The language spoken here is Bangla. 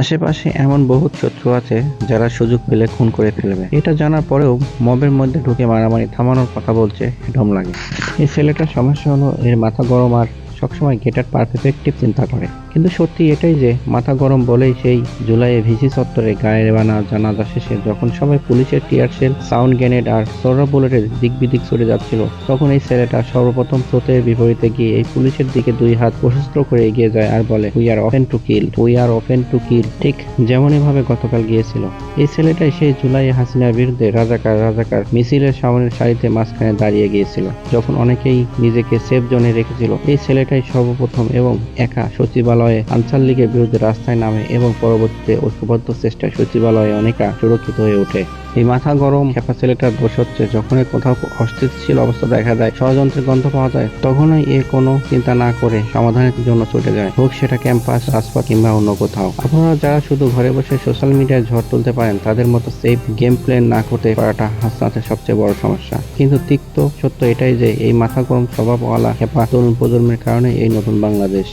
আশেপাশে এমন বহু শত্রু আছে যারা সুযোগ পেলে খুন করে ফেলবে। এটা জানার পরেও মবের মধ্যে ঢুকে মারামারি থামানোর কথা বলছে ডম লাগে। এই ছেলেটার সমস্যা হলো এর মাথা গরম আর সবসময় গেটার পারফেক্টিভ চিন্তা করে। কিন্তু সত্যি এটাই যে, মাথা গরম বলেই সেই জুলাইয়ে ভিসি চত্বরে গায়ে বানা জানাজা শেষে যখন সবাই পুলিশের টিয়ার শেল, সাউন্ড গ্রেনেড আর সোরা বুলেটের দিক বিদিক ছড়ে যাচ্ছিল, তখন এই ছেলেটা সর্বপ্রথম স্রোতের বিপরীতে গিয়ে এই পুলিশের দিকে দুই হাত প্রশস্ত করে এগিয়ে যায় আর বলে we are often to kill we are often to kill ঠিক যেমনই ভাবে গতকাল গিয়েছিল। এই ছেলেটাই সেই জুলাই হাসিনার বিরুদ্ধে রাজাকার রাজাকার মিছিলের সামনের সারিতে মাঝখানে দাঁড়িয়ে গিয়েছিল, যখন অনেকেই নিজেকে সেফ জোনে রেখেছিল। এই ছেলেটাই সর্বপ্রথম এবং একা সচিবালয়ে আনসার লীগের বিরুদ্ধে রাস্তায় নামে এবং পরবর্তীতে ঐক্যবদ্ধ চেষ্টায় সচিবালয়ে অনেকা সুরক্ষিত হয়ে ওঠে। এই মাথা গরম খেপা ছেলেটার দোষ হচ্ছে। যখনই কোথাও অস্থিতিশীল অবস্থা দেখা যায় ষড়যন্ত্রের গন্ধ পাওয়া যায়, তখনই এ কোনো চিন্তা না করে সমাধানের জন্য ছুটে যায়। হোক সেটা ক্যাম্পাস রাজপথ কিংবা অন্য কোথাও। আপনারা যারা শুধু ঘরে বসে সোশ্যাল মিডিয়ায় ঝড় তুলতে পারেন, তাদের মতো সেফ গেম প্ল্যান না করতে পারাটা হাসনাতের সবচেয়ে বড় সমস্যা। কিন্তু তিক্ত সত্য এটাই যে, এই মাথা গরম স্বভাবওয়ালা খেপা তরুণ প্রজন্মের কারণে এই নতুন বাংলাদেশ।